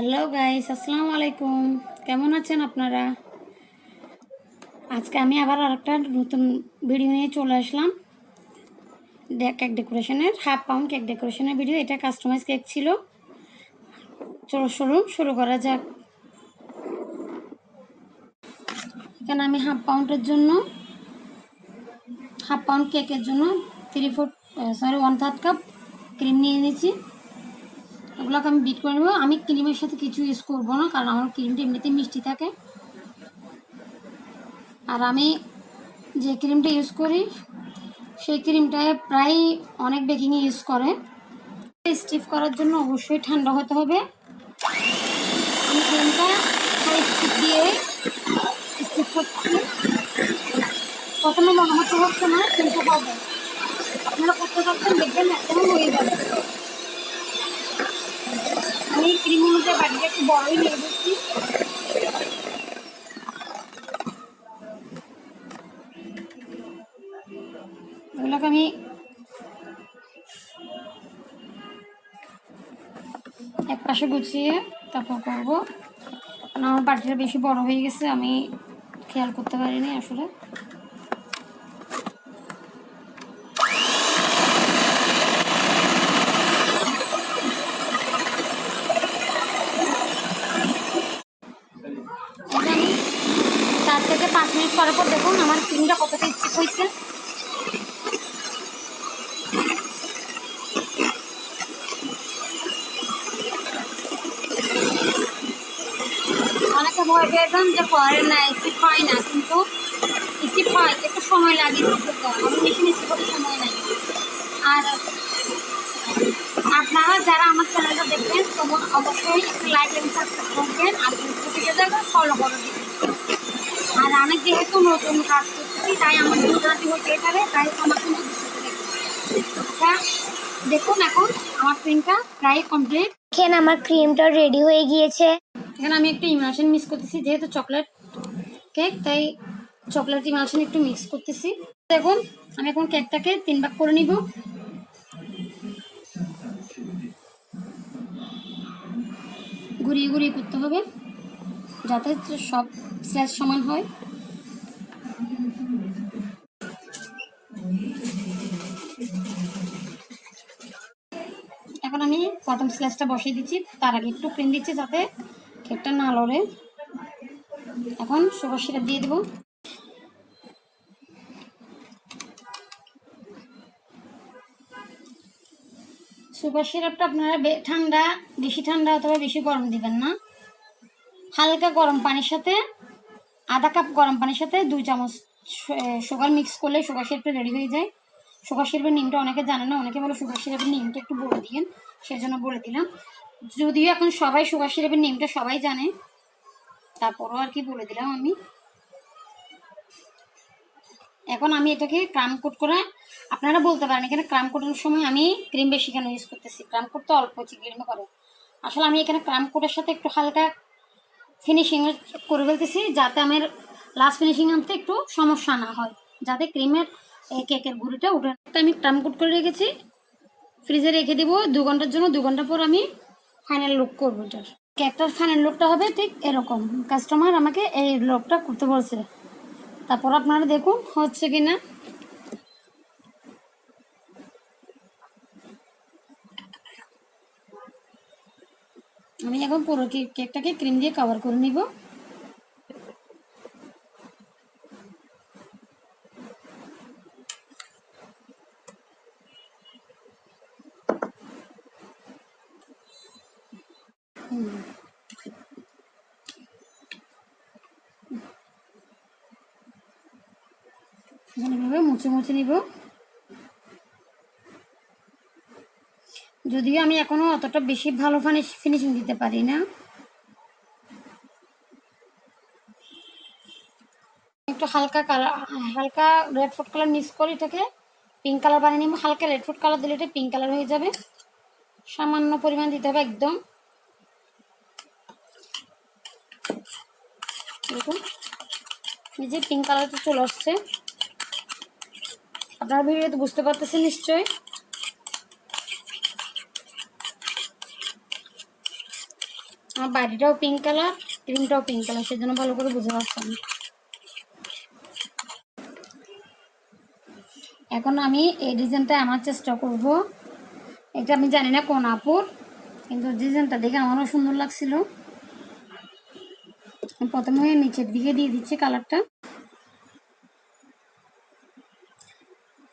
Hello guys আসসালামু আলাইকুম কেমন আছেন আপনারা? আজকে আমি আবার আরেকটা নতুন ভিডিও নিয়ে চলে আসলাম। কেক ডেকোরেশনের হাফ পাউন্ড কেক ডেকোরেশনের ভিডিও এটা কাস্টমাইজ কেক ছিল। চলো শুরু শুরু করা যাক। এখানে আমি হাফ পাউন্ডের জন্য হাফ পাউন্ড কেকের জন্য three four sorry one third cup cream নিয়ে নিয়েছি এগুলোকে আমি বিট করে নেব। আমি ক্রিমের সাথে কিছু ইউজ করব না, কারণ আমার ক্রিমটা এমনিতেই মিষ্টি থাকে। আর আমি যে ক্রিমটা ইউজ করি, সেই ক্রিমটায় প্রায় অনেক বেকিংয়ে ইউজ করে। স্টিফ করার জন্য অবশ্যই ঠান্ডা হতে হবে। আমি ক্রিমটা দিয়ে স্টিফ করছি। প্রথমে মনে হচ্ছে হচ্ছে না, কিন্তু হবে। আপনারা করতে পারছেন দেখবেন একদম হয়ে যাবে। আমি ক্রিম অনুযায়ী বাটিটা একটু বড়ই নিয়ে এগুলোকে আমি এক পাশে গুছিয়ে তারপর করব। কারণ আমার বাটিটা বেশি বড় হয়ে গেছে, আমি খেয়াল করতে পারিনি আসলে এটা আমি চার থেকে পাঁচ মিনিট পরে পর দেখুন আমার ক্রিমটা কতটা স্টিক হয়েছে। অনেকে ভয় পেয়ে যান যে পরে না স্টিক হয় না, কিন্তু স্টিক হয়, একটু সময় লাগে স্টিক মেশিন স্টিক সময় নাই। আর আপনারা যারা আমার চ্যানেলটা দেখবেন তখন অবশ্যই একটু লাইক এবং সাবস্ক্রাইব করবেন, আর ফলো করে দিবেন আর আমি যেহেতু নতুন কাজ করতেছি তাই আমার গুজরাটি হতে পারে তাই আমার কিন্তু দেখুন এখন আমার প্রিন্টটা প্রায় কমপ্লিট দেখেন আমার ক্রিমটা রেডি হয়ে গিয়েছে। এখানে আমি একটু ইমালশন মিক্স করতেছি যেহেতু চকলেট কেক তাই চকলেট ইমালশন একটু মিক্স করতেছি। দেখুন আমি এখন কেকটাকে তিন ভাগ করে নিব। ঘুরিয়ে ঘুরিয়ে করতে হবে যাতে সব স্ল্যাশ সমান হয়। প্রথম স্ল্যাশটা বসিয়ে দিচ্ছি। তার আগে একটু ক্রিম দিচ্ছি যাতে কেকটা না লড়ে। এখন সুগার সিরাপ দিয়ে দেবো। সুগার সিরাপটা আপনারা ঠান্ডা, বেশি ঠান্ডা অথবা বেশি গরম দিবেন না। হালকা গরম পানির সাথে, আধা কাপ গরম পানির সাথে দুই চামচ সুগার মিক্স করলে সুগার সিরাপটা রেডি হয়ে যায়। সুগার সিরাপের অনেকে জানে না, অনেকে বলে সুগার সিরাপের একটু বলে দিন সেজন্য বলে দিলাম। যদিও এখন সবাই সুগার সিরাপের সবাই জানে, তারপরও আর কি বলে দিলাম আমি। এখন আমি এটাকে ক্রাম কোট করে, আপনারা বলতে পারেন, এখানে ক্রাম কোটের সময় আমি ক্রিম বেশি কেন ইউজ করতেছি? ক্রাম কোট তো অল্প ক্রিমে করে। আসলে আমি এখানে ক্রাম কোটের সাথে একটু হালকা ফিনিশিং করে ফেলতেছি, যাতে আমার লাস্ট ফিনিশিং আনতে একটু সমস্যা না হয়, যাতে ক্রিমের এই কেকের গুঁড়িটা উঠে আমি ক্রাম কোট করে রেখেছি। ফ্রিজে রেখে দিব দু ঘণ্টার জন্য, দু ঘণ্টা পর আমি ফাইনাল লুক করব এটার। কেকটার ফাইনাল লুকটা হবে ঠিক এরকম। কাস্টমার আমাকে এই লুকটা করতে বলছে। তারপর আপনারা দেখুন হচ্ছে কি না আমি এখন পুরো কেক- কেকটাকে ক্রিম দিয়ে কভার করে নিব। এভাবে মুছে মুছে নিব। যদিও আমি এখনও অতটা বেশি ভালো ফিনিশিং দিতে পারি না। একটু হালকা কালার হালকা রেড ফুড কালার মিক্স করে এটাকে। পিঙ্ক কালার বানিয়ে নিব। হালকা রেড ফুড কালার দিলে এটা পিঙ্ক কালার হয়ে যাবে। সামান্য পরিমাণ দিতে হবে একদম। দেখুন। এই পিঙ্ক কালারটা চলে আসছে। আপনারা ভিডিওতে বুঝতে পারতেছেন নিশ্চয়ই। আমার বাড়িটাও পিঙ্ক কালার ক্রিমটাও পিঙ্ক কালার সেজন্য ভালো করে বুঝে পারছি এখন আমি এই ডিজাইনটা আনার চেষ্টা করব। এটা আমি জানি না কোন আপুর, কিন্তু ডিজাইনটা দেখে আমারও সুন্দর লাগছিল। প্রথমে নিচের দিকে দিয়ে দিচ্ছি কালারটা।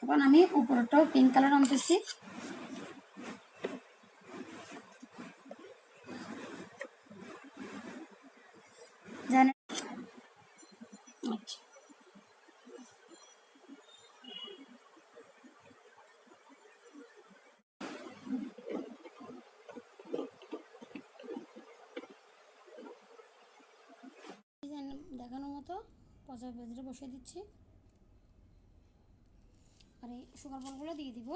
এখন আমি উপরটাও পিঙ্ক কালার আনতেছি। পচা পেঁয়াজটা বসিয়ে দিচ্ছি। আর এই সুগার বলগুলো দিয়ে দিব।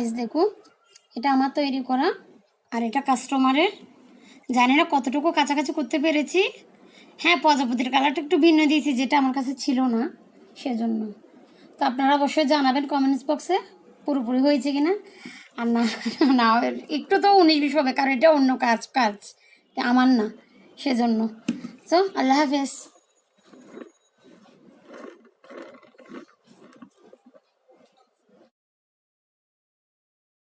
Guys, দেখুন এটা আমার তৈরি করা আর এটা কাস্টমারের জানি না কতটুকু কাছাকাছি করতে পেরেছি। হ্যাঁ প্রজাপতির কালারটা একটু ভিন্ন দিয়েছি যেটা আমার কাছে ছিল না সেজন্য। তো আপনারা অবশ্যই জানাবেন কমেন্টস বক্সে পুরোপুরি হয়েছে কিনা। আর না না একটু তো উনিশ বিশ হবে কারণ এটা অন্য কাজ কাজ। আমার না সেজন্য। তো আল্লাহ হাফেজ।